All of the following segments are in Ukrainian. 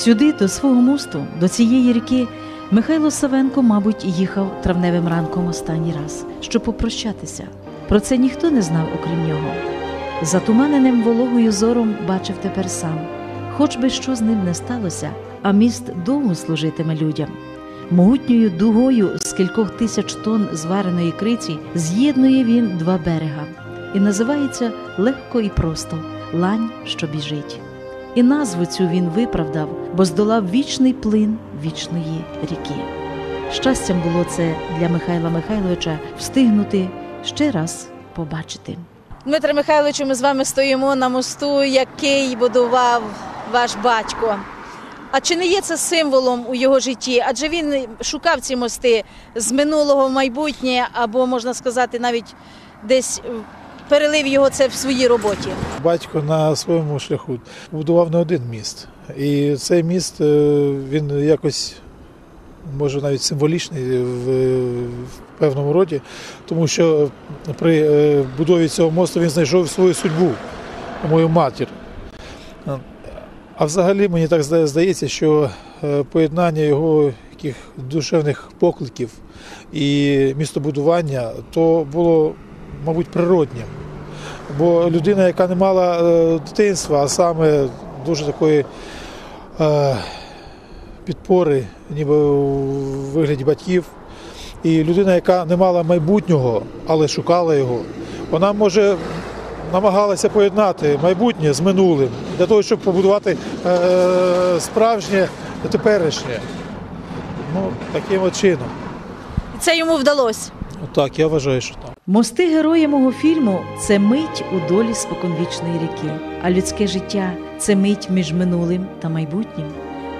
Сюди, до свого мосту, до цієї ріки, Михайло Савенко, мабуть, їхав травневим ранком останній раз, щоб попрощатися. Про це ніхто не знав, окрім нього. Затуманеним вологою зором бачив тепер сам, хоч би що з ним не сталося, а міст довго служитиме людям. Могутньою дугою з кількох тисяч тонн звареної криці з'єднує він два берега і називається легко і просто лань, що біжить. І назву цю він виправдав, бо здолав вічний плин вічної ріки. Щастям було це для Михайла Михайловича встигнути ще раз побачити. Дмитре Михайловичу, ми з вами стоїмо на мосту, який будував ваш батько. А чи не є це символом у його житті? Адже він шукав ці мости з минулого в майбутнє, або можна сказати, навіть десь перелив його це в своїй роботі. Батько на своєму шляху будував не один міст. І цей міст е, він якось може навіть символічний в, в певному роді, тому що при е, будові цього мосту він знайшов свою судьбу, мою матір. А взагалі мені так здається, що е, поєднання його яких душевних покликів і містобудування то було, мабуть, природнім. Бо людина, яка не мала е, дитинства, а саме дуже такої е, підпори, ніби у вигляді батьків, і людина, яка не мала майбутнього, але шукала його, вона може намагалася поєднати майбутнє з минулим для того, щоб побудувати е, справжнє теперішнє. Ну, таким от чином. І це йому вдалося. Так, я вважаю, що так. Мости героя мого фільму це мить у долі споконвічної ріки, а людське життя це мить між минулим та майбутнім.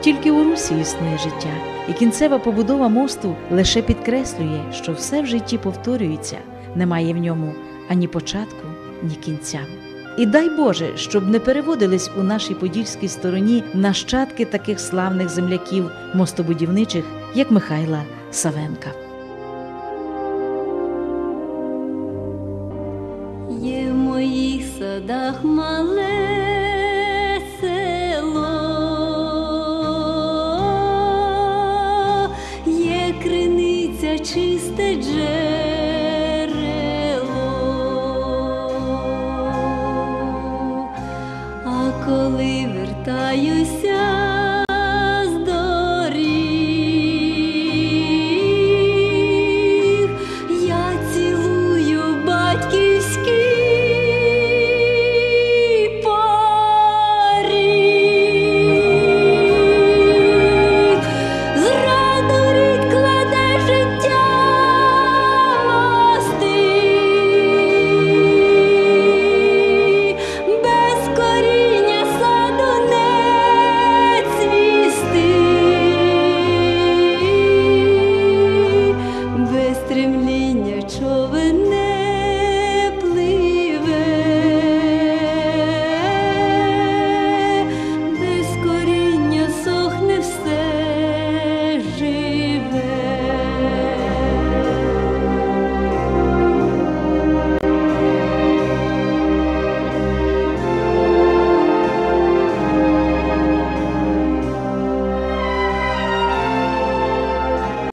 Тільки у Русі існує життя, і кінцева побудова мосту лише підкреслює, що все в житті повторюється, немає в ньому ані початку, ні кінця. І дай Боже, щоб не переводились у нашій подільській стороні нащадки таких славних земляків мостобудівничих, як Михайла Савенка. Садах мале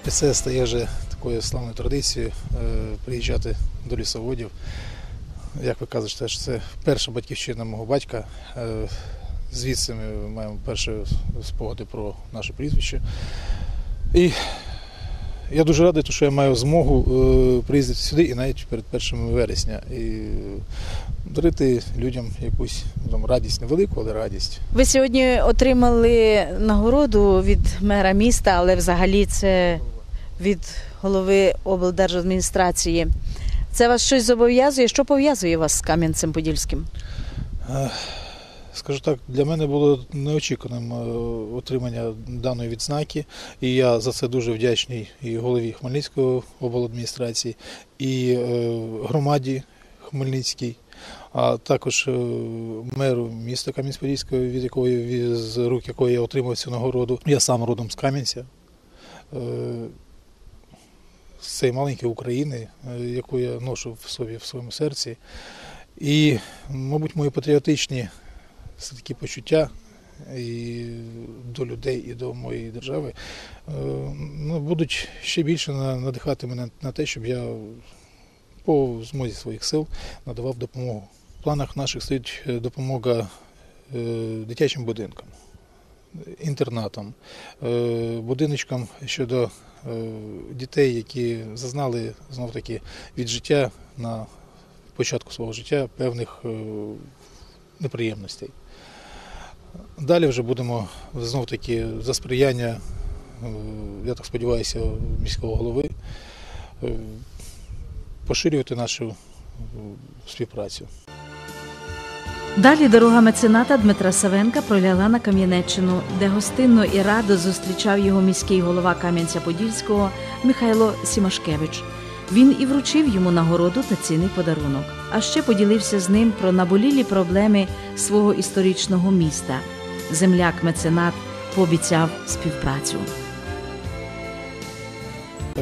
І це стає вже такою славною традицією е, приїжджати до лісоводів. Як ви кажете, це перша батьківщина мого батька. Е, Звідси ми маємо перші спогади про наше прізвище. І я дуже радий, що я маю змогу е, приїздити сюди і навіть перед 1 вересня і дарити людям якусь там, радість, невелику, але радість. Ви сьогодні отримали нагороду від мера міста, але взагалі це від голови облдержадміністрації. Це вас щось зобов'язує? Що пов'язує вас з Кам'янцем Подільським? Е, Скажу так, для мене було неочікуваним е, отримання даної відзнаки, і я за це дуже вдячний і голові Хмельницької обладміністрації, і е, громаді Хмельницькій, а також меру міста Кам'янець-Подільського, від якої з рук якої я отримав цю нагороду. Я сам родом з Кам'янця. З цієї маленької України, е, яку я ношу в собі в своєму серці. І, мабуть, мої патріотичні такі почуття і до людей, і до моєї держави, е, ну, будуть ще більше надихати мене на те, щоб я по змозі своїх сил надавав допомогу. В планах наших стоїть е, допомога дитячим будинкам, інтернатам, будиночкам щодо дітей, які зазнали знов таки від життя на початку свого життя певних е, неприємностей. Далі вже будемо знов таки за сприяння, е, я так сподіваюся, міського голови е, поширювати нашу е, співпрацю. Далі дорога мецената Дмитра Савенка пролягла на Кам'янеччину, де гостинно і радо зустрічав його міський голова Кам'янця-Подільського Михайло Сімашкевич. Він і вручив йому нагороду та цінний подарунок, а ще поділився з ним про наболілі проблеми свого історичного міста. Земляк меценат пообіцяв співпрацю.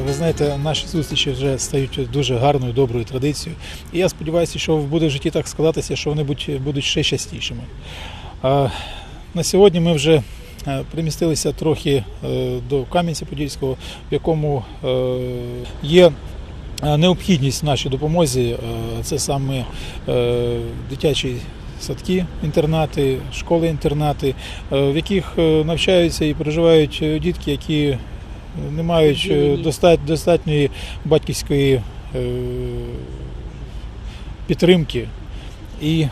Ви знаєте, наші зустрічі вже стають дуже гарною, доброю традицією. І я сподіваюся, що буде в житті так складатися, що вони будуть, ще частішими. На сьогодні ми вже е, примістилися трохи е, до Кам'янця-Подільського, в якому е, є е, необхідність в нашій допомозі. Е, Це саме е, дитячі садки, інтернати, школи-інтернати, е, в яких е, навчаються і проживають е, дітки, які не мають е, достатньої батьківської е, підтримки. І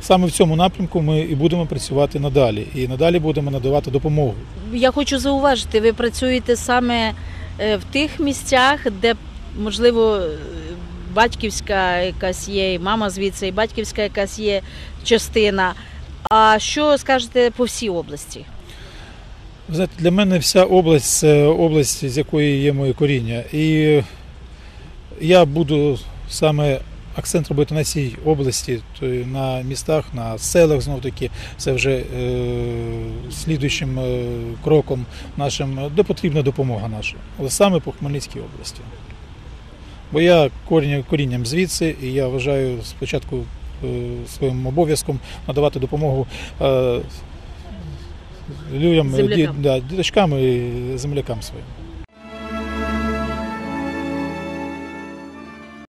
саме в цьому напрямку ми і будемо працювати надалі. І надалі будемо надавати допомогу. Я хочу зауважити, ви працюєте саме е, в тих місцях, де можливо батьківська якась є, і мама звідси, і батьківська якась є частина. А що скажете по всій області? Знаєте, для мене вся область це область, з якої є моє коріння. І я буду саме акцент робити на цій області, на містах, на селах знов таки. Це вже е, слідуючим е, кроком нашим, де потрібна допомога наша, але саме по Хмельницькій області. Бо я коріння, корінням звідси, і я вважаю спочатку е, своїм обов'язком надавати допомогу е, людям, ді- да, діточкам і землякам своїм.